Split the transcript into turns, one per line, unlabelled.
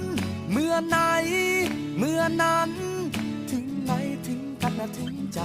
ื่อ ไหน เมื่อนั้น ถึงไหนถึงกันนะถึงใจ